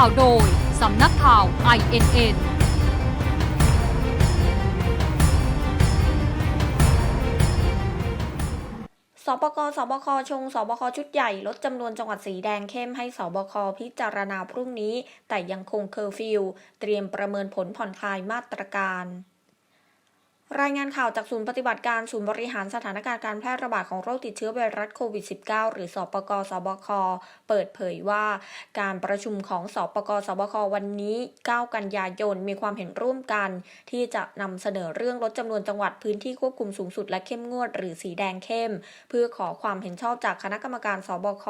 ข่าวโดย สำนักข่าว INN สบคสบคชง สบคชุดใหญ่ ลดจำนวนจังหวัดสีแดงเข้มให้สบคพิจารณาพรุ่งนี้ แต่ยังคงเคอร์ฟิว เตรียมประเมินผลผ่อนคลายมาตรการ รายงานข่าวจากศูนย์ปฏิบัติการศูนย์บริหารสถานการณ์การแพร่ระบาดของโรคติดเชื้อไวรัสโควิด -19 หรือสอปกสบค เปิดเผยว่า การประชุมของสอปกสบค วันนี้ 9 กันยายน มีความเห็นร่วมกัน ที่จะนำเสนอเรื่องลดจำนวนจังหวัดพื้นที่ควบคุมสูงสุดและเข้มงวด หรือสีแดงเข้ม เพื่อขอความเห็นชอบจากคณะกรรมการสบค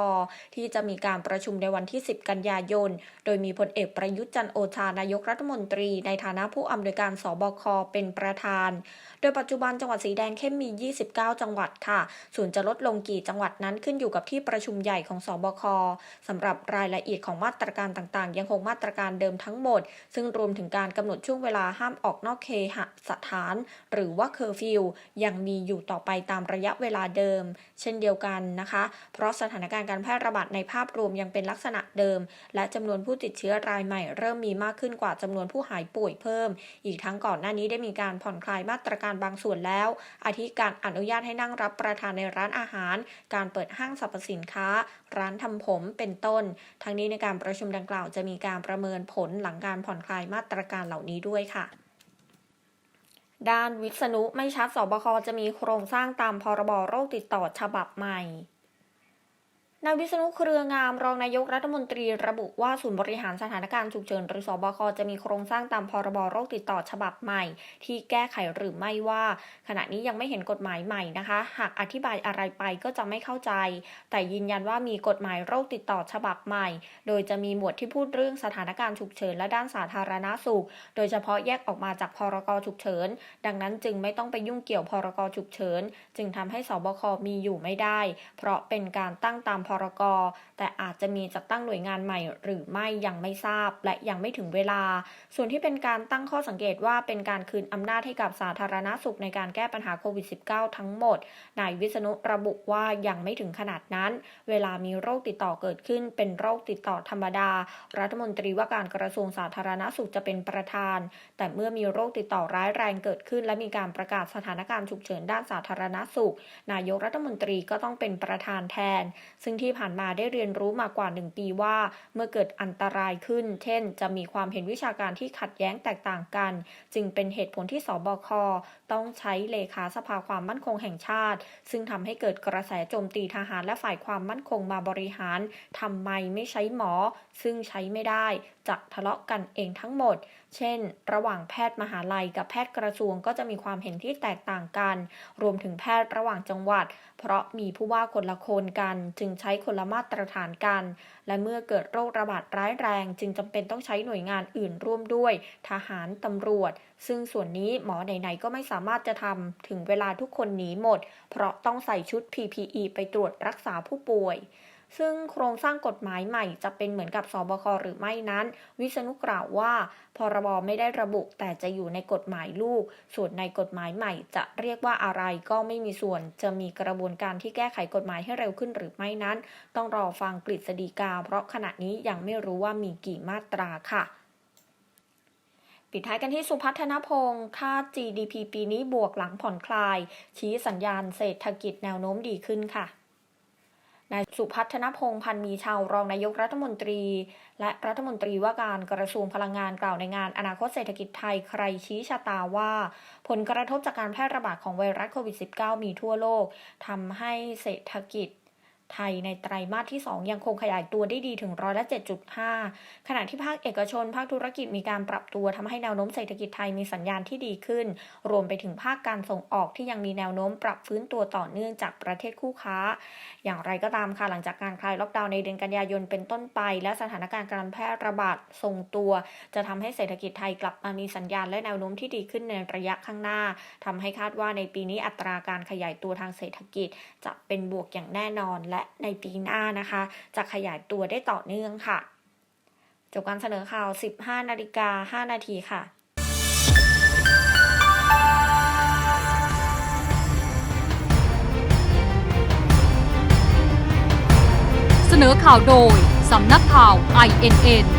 ที่จะมีการประชุมในวันที่ 10 กันยายน โดยมีพลเอกประยุทธ์จันโอชานายกรัฐมนตรี ในฐานะผู้อำนวยการสบค เป็นประธานโดยปัจจุบันจังหวัดสีแดงเข้มมี 29 จังหวัดค่ะ ส่วนจะลดลงกี่จังหวัดนั้นขึ้นอยู่กับที่ประชุมใหญ่ของสบคสำหรับรายละเอียดของมาตรการต่างๆ ยังคงมาตรการเดิมทั้งหมด ซึ่งรวมถึงการกำหนดช่วงเวลาห้ามออกนอกเคหสถาน หรือว่าเคอร์ฟิวยังมีอยู่ต่อไปตามระยะเวลาเดิม เช่นเดียวกันนะคะ เพราะสถานการณ์การแพร่ระบาดในภาพรวมยังเป็นลักษณะเดิม และจำนวนผู้ติดเชื้อรายใหม่เริ่มมีมากขึ้นกว่าจำนวนผู้หายป่วยเพิ่ม อีกทั้งก่อนหน้านี้ได้มีการผ่อนคลายมาตรการบางส่วนแล้ว อาทิการอนุญาตให้นั่งรับประทานในร้านอาหาร การเปิดห้างสรรพสินค้า ร้านทำผมเป็นต้น ทั้งนี้ในการประชุมดังกล่าวจะมีการประเมินผลหลังการผ่อนคลายมาตรการเหล่านี้ด้วยค่ะด้านวิษณุไม่ชัดสบคจะมีโครงสร้างตามพรบโรคติดต่อฉบับใหม่ นายวิษณุเครืองามรองนายกรัฐมนตรีระบุว่าศูนย์บริหารสถานการณ์ฉุกเฉินหรือสบคจะมีโครงสร้างตามพรบโรคติดต่อฉบับใหม่ ที่แก้ไขหรือไม่ว่า ขณะนี้ยังไม่เห็นกฎหมายใหม่นะคะ หากอธิบายอะไรไปก็จะไม่เข้าใจ แต่ยืนยันว่ามีกฎหมายโรคติดต่อฉบับใหม่ โดยจะมีหมวดที่พูดเรื่องสถานการณ์ฉุกเฉินและด้านสาธารณสุข โดยเฉพาะแยกออกมาจากพรกฉุกเฉิน ดังนั้นจึงไม่ต้องไปยุ่งเกี่ยวพรกฉุกเฉิน จึงทำให้สบคมีอยู่ไม่ได้ เพราะเป็นการตั้งตามพรกแต่อาจจะมีจัดตั้งหน่วยงานใหม่หรือไม่ยังไม่ทราบ และยังไม่ถึงเวลา ส่วนที่เป็นการตั้งข้อสังเกตว่าเป็นการคืนอำนาจให้กับสาธารณสุขในการแก้ปัญหาโควิด -19 ทั้งหมด นายวิษณุระบุว่ายังไม่ถึงขนาดนั้น เวลามีโรคติดต่อเกิดขึ้น เป็นโรคติดต่อธรรมดา รัฐมนตรีว่าการกระทรวงสาธารณสุขจะเป็นประธาน แต่เมื่อมีโรคติดต่อร้ายแรงเกิดขึ้น และมีการประกาศสถานการณ์ฉุกเฉินด้านสาธารณสุข นายกรัฐมนตรีก็ต้องเป็นประธานแทน ซึ่งที่ผ่านมาได้เรียนรู้มากว่า 1 ปีว่า เมื่อเกิดอันตรายขึ้น เช่น จะมีความเห็นวิชาการที่ขัดแย้งแตกต่างกัน จึงเป็นเหตุผลที่สบค ต้องใช้เลขาสภาความมั่นคงแห่งชาติ ซึ่งทำให้เกิดกระแสโจมตีทหารและฝ่ายความมั่นคงมาบริหารทำไมไม่ใช้หมอ ซึ่งใช้ไม่ได้จะทะเลาะกันเองทั้งหมด เช่น ระหว่างแพทย์มหาลัยกับแพทย์กระทรวงก็จะมีความเห็นที่แตกต่างกัน รวมถึงแพทย์ระหว่างจังหวัด เพราะมีผู้ว่าคนละคนกัน จึงใช้ช้คนละมาตรฐานกัน และเมื่อเกิดโรคระบาดร้ายแรง จึงจำเป็นต้องใช้หน่วยงานอื่นร่วมด้วย ทหารตำรวจ ซึ่งส่วนนี้หมอไหนๆก็ไม่สามารถจะทำถึงเวลาทุกคนหนีหมด เพราะต้องใส่ชุด PPE ไปตรวจรักษาผู้ป่วย ซึ่งโครงสร้างกฎหมายใหม่จะเป็นเหมือนกับสบคหรือไม่นั้น วิษณุกล่าวว่า พรบไม่ได้ระบุแต่จะอยู่ในกฎหมายลูก ส่วนในกฎหมายใหม่จะเรียกว่าอะไรก็ไม่มีส่วน จะมีกระบวนการที่แก้ไขกฎหมายให้เร็วขึ้นหรือไม่นั้น ต้องรอฟังกฤษฎีกา เพราะขณะนี้ยังไม่รู้ว่ามีกี่มาตราค่ะปิดท้ายกันที่สุพัฒนพงศ์ค่า GDP ปีนี้บวกหลังผ่อนคลาย ชี้สัญญาณเศรษฐกิจแนวโน้มดีขึ้นค่ะ นายสุพัฒนพงศ์พันธ์มีชาวรองนายกรัฐมนตรี และรัฐมนตรีว่าการกระทรวงพลังงานกล่าวในงานอนาคตเศรษฐกิจไทยใครชี้ชะตาว่า ผลกระทบจากการแพร่ระบาดของไวรัสโควิด -19 มีทั่วโลกทำให้เศรษฐกิจ ไทยในไตรมาสที่ 2 ยังคงขยายตัวได้ดีถึงร้อยละ 7.5 ขณะที่ภาคเอกชน ภาคธุรกิจมีการปรับตัวทำให้แนวโน้มเศรษฐกิจไทยมีสัญญาณที่ดีขึ้น รวมไปถึงภาคการส่งออกที่ยังมีแนวโน้มปรับฟื้นตัวต่อเนื่องจากประเทศคู่ค้า อย่างไรก็ตามค่ะหลังจากการคลายล็อกดาวน์ในเดือนกันยายนเป็นต้นไป และสถานการณ์การแพร่ระบาดทรงตัว จะทำให้เศรษฐกิจไทยกลับมามีสัญญาณและแนวโน้มที่ดีขึ้นในระยะข้างหน้าทำให้คาดว่าในปีนี้อัตราการขยายตัวทางเศรษฐกิจ จะเป็นบวกอย่างแน่นอนและและในปีหน้านะคะ จะขยายตัวได้ต่อเนื่องค่ะ จบการเสนอข่าว 15 นาฬิกา 5 นาทีค่ะเสนอข่าวโดย สำนักข่าว INN